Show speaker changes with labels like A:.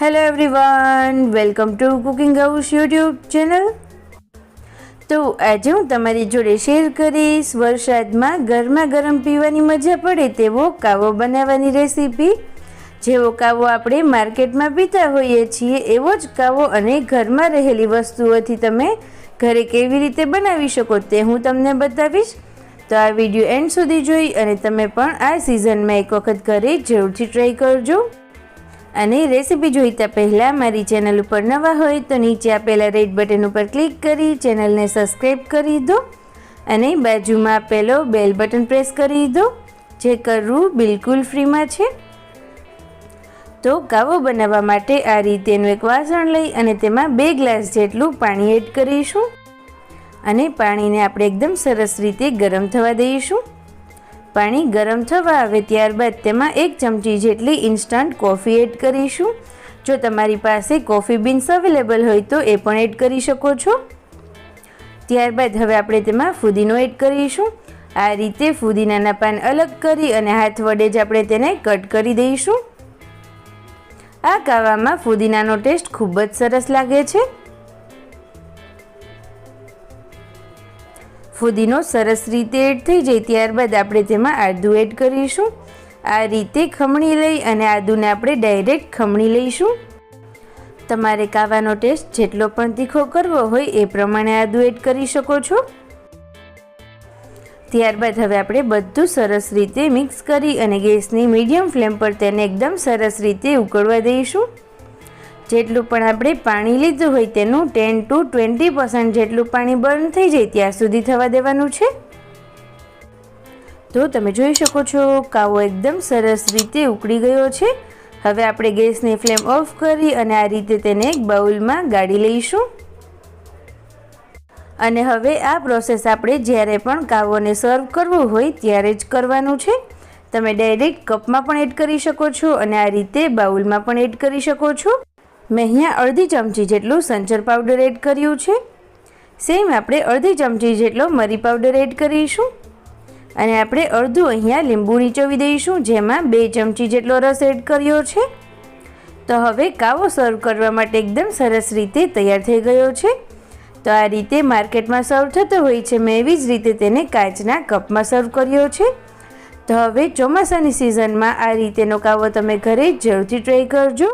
A: Hello everyone welcome to cooking house YouTube channel તો આજે હું તમારી જોડે શેર કરીશ વરસાદમાં ગરમા ગરમ પીવાની મજા પડે તેવો કાવો બનાવવાની રેસીપી જેવો કાવો આપણે માર્કેટમાં પીતા હોઈએ છીએ, એવો જ કાવો અને ઘરમાં રહેલી વસ્તુઓથી તમે ઘરે કેવી રીતે બનાવી શકો તે હું તમને બતાવીશ. તો આ વીડિયો એન્ડ સુધી જોઈ અને તમે પણ આ સિઝનમાં એક વખત ઘરે જરૂરથી ટ્રાય કરજો. અને રેસીપી જોઈતા પહેલાં મારી ચેનલ ઉપર નવા હોય તો નીચે આપેલા રેડ બટન ઉપર ક્લિક કરી ચેનલને સબસ્ક્રાઈબ કરી દો અને બાજુમાં આપેલો બેલ બટન પ્રેસ કરી દો, જે કરવું બિલકુલ ફ્રીમાં છે. તો કાવો બનાવવા માટે આ રીતેનું એક વાસણ લઈ અને તેમાં બે ગ્લાસ જેટલું પાણી એડ કરીશું. અને પાણીને આપણે એકદમ સરસ રીતે ગરમ થવા દઈશું. પાણી ગરમ થવા આવે ત્યારબાદ તેમાં એક ચમચી જેટલી ઇન્સ્ટન્ટ કોફી એડ કરીશું. જો તમારી પાસે કોફી બીન્સ અવેલેબલ હોય તો એ પણ એડ કરી શકો છો. ત્યારબાદ હવે આપણે તેમાં ફુદીનો એડ કરીશું. આ રીતે ફુદીનાના પાન અલગ કરી અને હાથ વડે જ આપણે તેને કટ કરી દઈશું. આ કાવામાં ફુદીનાનો ટેસ્ટ ખૂબ જ સરસ લાગે છે. ફુદીનો સરસ રીતે એડ થઈ જાય ત્યારબાદ આપણે તેમાં આદું એડ કરીશું. આ રીતે ખમણી લઈ અને આદુને આપણે ડાયરેક્ટ ખમણી લઈશું. તમારે કાવાનો ટેસ્ટ જેટલો પણ તીખો કરવો હોય એ પ્રમાણે આદું એડ કરી શકો છો. ત્યારબાદ હવે આપણે બધું સરસ રીતે મિક્સ કરી અને ગેસની મીડિયમ ફ્લેમ પર તેને એકદમ સરસ રીતે ઉકળવા દઈશું. જેટલું પણ આપણે પાણી લીધું હોય તેનું ટેન ટુ ટ્વેન્ટી પર્સન્ટ જેટલું પાણી બર્ન થઈ જાય ત્યાં સુધી થવા દેવાનું છે. તો તમે જોઈ શકો છો, કાવો એકદમ સરસ રીતે ઉકળી ગયો છે. હવે આપણે ગેસની ફ્લેમ ઓફ કરી અને આ રીતે તેને એક બાઉલમાં ગાળી લઈશું. અને હવે આ પ્રોસેસ આપણે જ્યારે પણ કાવોને સર્વ કરવો હોય ત્યારે જ કરવાનું છે. તમે ડાયરેક્ટ કપમાં પણ એડ કરી શકો છો અને આ રીતે બાઉલમાં પણ એડ કરી શકો છો. મેં અહીંયા અડધી ચમચી જેટલું સંચર પાવડર એડ કર્યું છે. સેમ આપણે અડધી ચમચી જેટલો મરી પાવડર એડ કરીશું. અને આપણે અડધું અહીંયા લીંબુ નીચોવી દઈશું, જેમાં બે ચમચી જેટલો રસ એડ કર્યો છે. તો હવે કાવો સર્વ કરવા માટે એકદમ સરસ રીતે તૈયાર થઈ ગયો છે. તો આ રીતે માર્કેટમાં સર્વ થતો હોય છે, મેં એવી જ રીતે તેને કાચના કપમાં સર્વ કર્યો છે. તો હવે ચોમાસાની સિઝનમાં આ રીતેનો કાવો તમે ઘરે જરૂરથી ટ્રાય કરજો.